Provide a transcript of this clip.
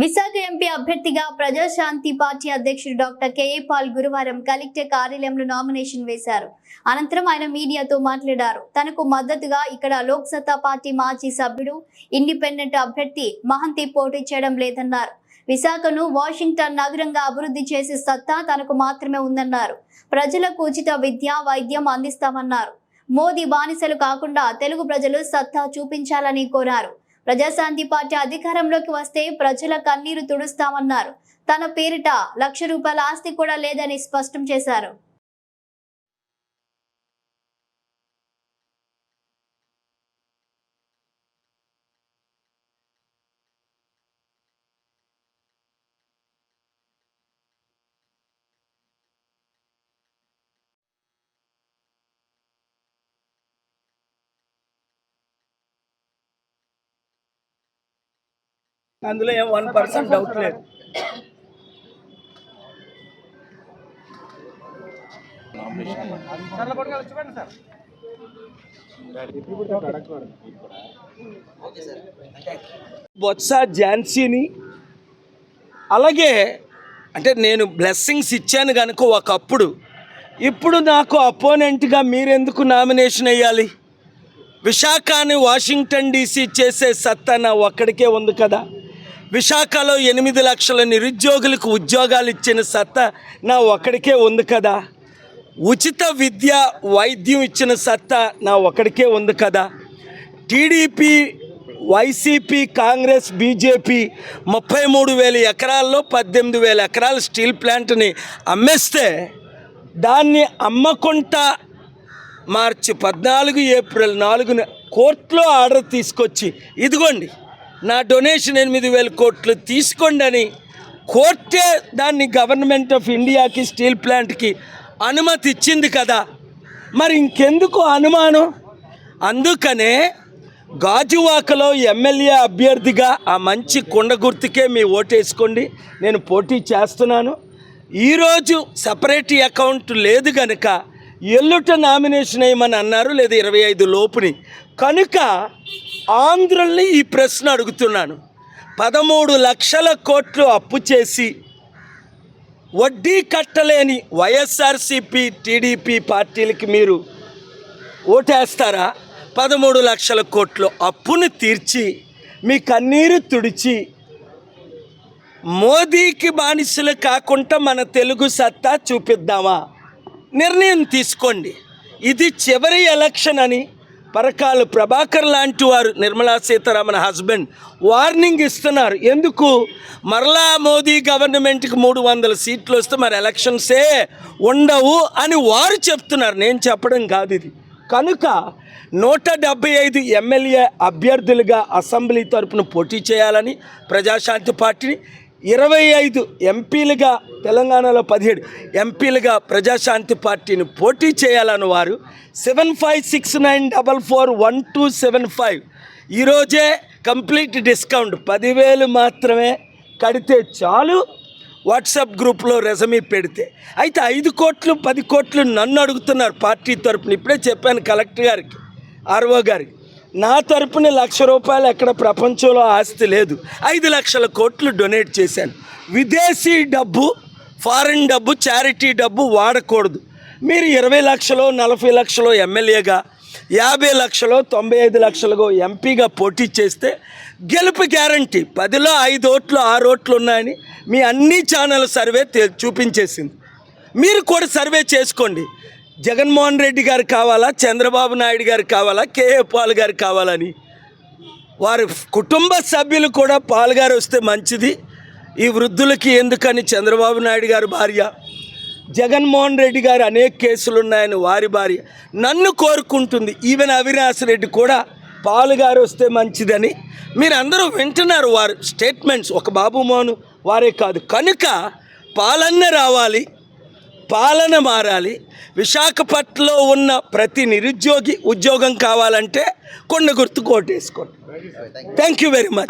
Visakha MP అభ్యర్థిగా Praja Shanti party అధ్యక్షుడు doctor KA Paul గురువారం కలెక్టర్ కార్యాలయంలో నామినేషన్ వేశారు. అనంతరం ఆయన మీడియాతో మాట్లాడారు. తనకు మద్దతుగా ఇక్కడ లోక్సత్తా పార్టీ మాజీ సభ్యుడు ఇండిపెండెంట్ అభ్యర్థి మహంతి పోటీ చేయడం లేదన్నారు. విశాఖను వాషింగ్టన్ నగరంగా అభివృద్ధి చేసే సత్తా తనకు మాత్రమే ఉందన్నారు. ప్రజలకు ఉచిత విద్య వైద్యం అందిస్తామన్నారు. మోదీ బానిసలు కాకుండా తెలుగు ప్రజలు సత్తా చూపించాలని కోరారు. ప్రజాశాంతి పార్టీ అధికారంలోకి వస్తే ప్రజల కన్నీరు తుడుస్తామన్నారు. తన పేరిట లక్ష రూపాయల ఆస్తి కూడా లేదని స్పష్టం చేశారు. అందులో ఏం వన్ పర్సెంట్ డౌట్ లేదు. బొత్స ఝాన్సీని అలాగే అంటే నేను బ్లెస్సింగ్స్ ఇచ్చాను కనుక ఒకప్పుడు. ఇప్పుడు నాకు అపోనెంట్గా మీరెందుకు నామినేషన్ వేయాలి విశాఖని వాషింగ్టన్ డీసీ చేసే సత్తా నా ఒక్కడికే ఉంది కదా. విశాఖలో ఎనిమిది లక్షల నిరుద్యోగులకు ఉద్యోగాలు ఇచ్చిన సత్తా నా ఒక్కడికే ఉంది కదా. ఉచిత విద్య వైద్యం ఇచ్చిన సత్తా నా ఒక్కడికే ఉంది కదా. టీడీపీ వైసీపీ కాంగ్రెస్ బీజేపీ ముప్పై మూడు వేల ఎకరాల్లో పద్దెనిమిది వేల ఎకరాల స్టీల్ ప్లాంట్ని అమ్మేస్తే దాన్ని అమ్మకుండా మార్చి పద్నాలుగు ఏప్రిల్ నాలుగున కోర్టులో ఆర్డర్ తీసుకొచ్చి ఇదిగోండి. నా డొనేషన్ ఎనిమిది వేల కోట్లు తీసుకోండి అని కోర్టే దాన్ని గవర్నమెంట్ ఆఫ్ ఇండియాకి స్టీల్ ప్లాంట్కి అనుమతి ఇచ్చింది కదా. మరి ఇంకెందుకు అనుమానం? అందుకనే గాజువాకలో ఎమ్మెల్యే అభ్యర్థిగా ఆ మంచి కొండ గుర్తుకే మీ ఓటేసుకోండి నేను పోటీ చేస్తున్నాను. ఈరోజు సపరేట్ అకౌంట్ లేదు కనుక ఎల్లుట నామినేషన్ వేయమని అన్నారు. లేదా ఇరవై ఐదు లోపుని. కనుక ఆంధ్రుల్ని ఈ ప్రశ్న అడుగుతున్నాను. పదమూడు లక్షల కోట్లు అప్పు చేసి వడ్డీ కట్టలేని వైఎస్ఆర్సిపి టీడీపీ పార్టీలకి మీరు ఓటేస్తారా? పదమూడు లక్షల కోట్లు అప్పును తీర్చి మీ కన్నీరు తుడిచి మోదీకి బానిసలు కాకుండా మన తెలుగు సత్తా చూపిద్దామా? నిర్ణయం తీసుకోండి. ఇది చివరి ఎలక్షన్ అని పరకాలు ప్రభాకర్ లాంటి వారు నిర్మలా సీతారామన్ హస్బెండ్ వార్నింగ్ ఇస్తున్నారు. ఎందుకు? మరలా మోదీ గవర్నమెంట్కి మూడు వందల సీట్లు వస్తే మరి ఎలక్షన్సే ఉండవు అని వారు చెప్తున్నారు. నేను చెప్పడం కాదు ఇది. కనుక నూట డెబ్బై ఐదు ఎమ్మెల్యే అభ్యర్థులుగా అసెంబ్లీ తరపున పోటీ చేయాలని ప్రజాశాంతి పార్టీని ఇరవై ఐదు ఎంపీలుగా తెలంగాణలో పదిహేడు ఎంపీలుగా ప్రజాశాంతి పార్టీని పోటీ చేయాలని వారు seven five six nine double four one two seven five. ఈరోజే కంప్లీట్ డిస్కౌంట్. పదివేలు మాత్రమే కడితే చాలు. వాట్సాప్ గ్రూప్లో రెజమీ పెడితే. అయితే ఐదు కోట్లు పది కోట్లు నన్ను అడుగుతున్నారు పార్టీ తరపున. ఇప్పుడే చెప్పాను కలెక్టర్ గారికి ఆర్ఓ గారికి. నా తరపున లక్ష రూపాయలు ఎక్కడ ప్రపంచంలో ఆస్తి లేదు. ఐదు లక్షల కోట్లు డొనేట్ చేశాను. విదేశీ డబ్బు ఫారిన్ డబ్బు చారిటీ డబ్బు వాడకూడదు. మీరు ఇరవై లక్షలు నలభై లక్షలు ఎమ్మెల్యేగా యాభై లక్షలు తొంభై ఐదు లక్షలుగో ఎంపీగా పోటీ చేస్తే గెలుపు గ్యారంటీ. పదిలో ఐదు ఓట్లు ఆరు ఓట్లు ఉన్నాయని మీ అన్ని ఛానల్ సర్వే చూపించేసింది. మీరు కూడా సర్వే చేసుకోండి. జగన్మోహన్ రెడ్డి గారు కావాలా? చంద్రబాబు నాయుడు గారు కావాలా? కేఏ పాల్ గారు కావాలని. వారి కుటుంబ సభ్యులు కూడా పాల్గారు వస్తే మంచిది. ఈ వృద్ధులకి ఎందుకని చంద్రబాబు నాయుడు గారి భార్య? జగన్మోహన్ రెడ్డి గారు అనేక కేసులు ఉన్నాయని వారి భార్య. నన్ను కోరుకుంటుంది ఈవెన్ అవినాష్ రెడ్డి కూడా పాలుగారు వస్తే మంచిదని. మీరు అందరూ వింటున్నారు వారు స్టేట్మెంట్స్. ఒక బాబు మోహన్ వారే కాదు. కనుక పాలన్న రావాలి. పాలన మారాలి. విశాఖపట్నంలో ఉన్న ప్రతి నిరుద్యోగి ఉద్యోగం కావాలంటే కొండ గుర్తు కోటేసుకోండి. Thank you very much